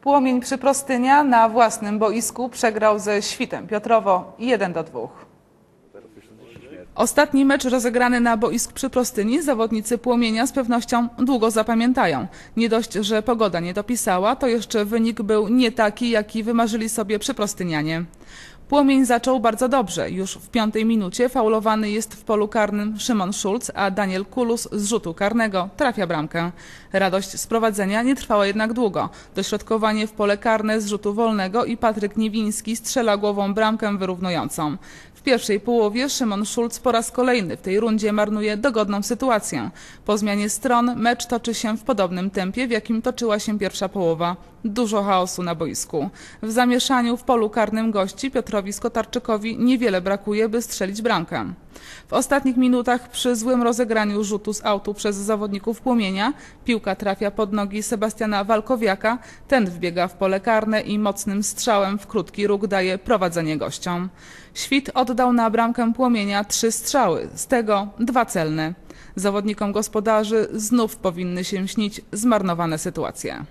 Płomień Przyprostynia na własnym boisku przegrał ze Świtem Piotrowo 1 do 2. Ostatni mecz rozegrany na boisku przy Prostyni zawodnicy Płomienia z pewnością długo zapamiętają. Nie dość, że pogoda nie dopisała, to jeszcze wynik był nie taki, jaki wymarzyli sobie przyprostynianie. Płomień zaczął bardzo dobrze. Już w piątej minucie faulowany jest w polu karnym Szymon Schulz, a Daniel Kulus z rzutu karnego trafia bramkę. Radość z prowadzenia nie trwała jednak długo. Dośrodkowanie w pole karne z rzutu wolnego i Patryk Niewiński strzela głową bramkę wyrównującą. W pierwszej połowie Szymon Schulz po raz kolejny w tej rundzie marnuje dogodną sytuację. Po zmianie stron mecz toczy się w podobnym tempie, w jakim toczyła się pierwsza połowa. Dużo chaosu na boisku. W zamieszaniu w polu karnym gości Piotrowi Skotarczykowi niewiele brakuje, by strzelić bramkę. W ostatnich minutach przy złym rozegraniu rzutu z autu przez zawodników płomienia piłka trafia pod nogi Sebastiana Walkowiaka, ten wbiega w pole karne i mocnym strzałem w krótki róg daje prowadzenie gościom. Świt oddał na bramkę płomienia trzy strzały, z tego dwa celne. Zawodnikom gospodarzy znów powinny się śnić zmarnowane sytuacje.